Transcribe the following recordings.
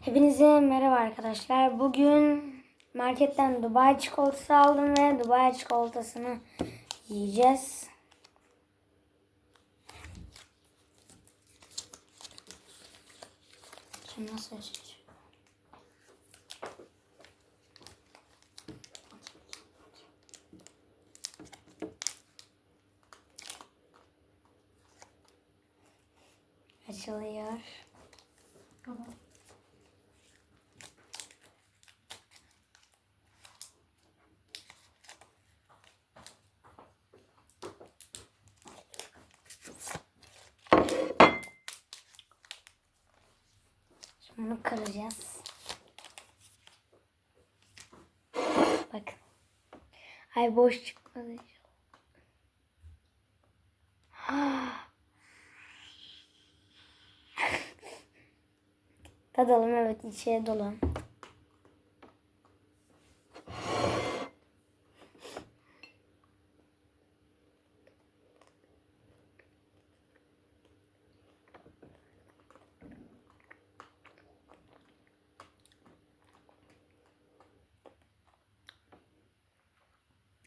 Hepinize merhaba arkadaşlar. Bugün marketten Dubai çikolatası aldım ve Dubai çikolatasını yiyeceğiz. Şimdi nasıl açacağım? Açılıyor. Şimdi bunu kıracağız. Bakın. Ay boş çıkmadı. Tadalım evet içeri dolu.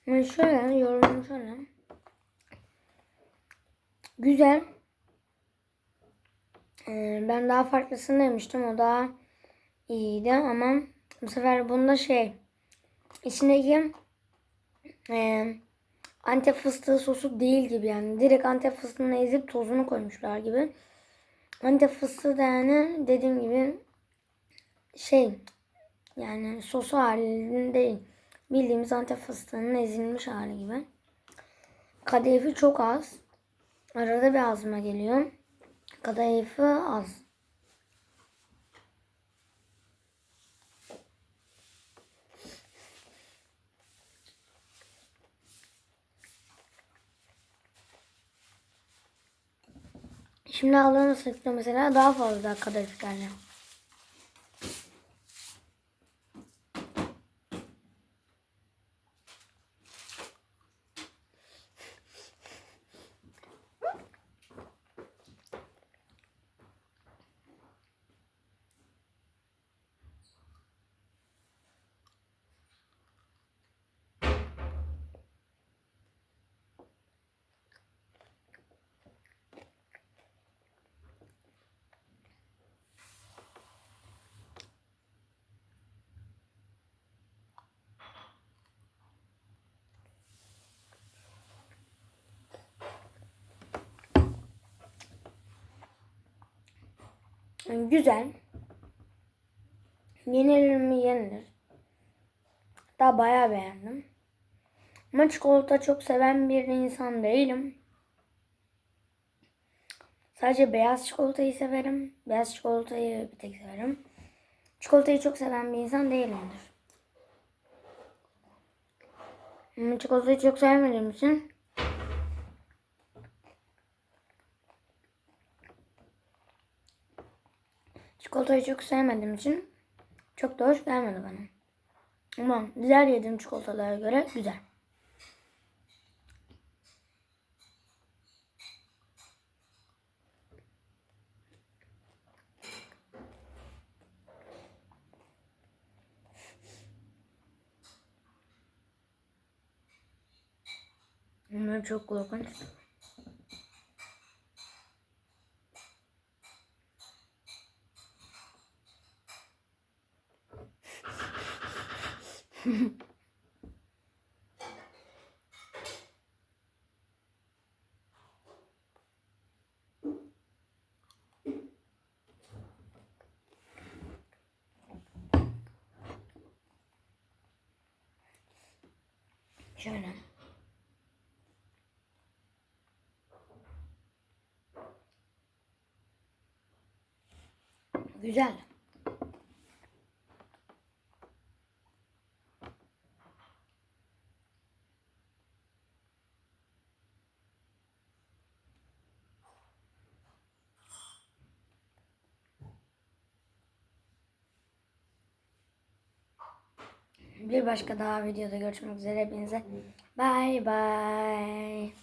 Yani şöyle yorumum şöyle. Güzel. Ee, ben daha farklısını demiştim. O daha iyiydi ama bu sefer bunda şey içindeki e, antep fıstığı sosu değil gibi yani. Direkt antep fıstığını ezip tozunu koymuşlar gibi. Antep fıstığı da yani dediğim gibi şey yani sosu halinde değil. Bildiğimiz antep fıstığının ezilmiş hali gibi. Kadayıfı çok az. Arada bir ağzıma geliyor. Kadayıfı az. Şimdi aldığım sınıfta mesela daha fazla kadayıf geldi. Yani güzel. Yenilir mi yenilir. Daha bayağı beğendim. Ama çikolata çok seven bir insan değilim. Sadece beyaz çikolatayı severim. Beyaz çikolatayı bir tek severim. Çikolatayı çok seven bir insan değilimdir. Çikolatayı çok sevmediğim için Çikolatayı çok sevmediğim için çok da hoş gelmedi bana. Ama diğer yediğim çikolatalara göre güzel. Bunlar çok korkunç. Şöyle. Güzel. Bir başka daha videoda görüşmek üzere hepinize. Bye bye.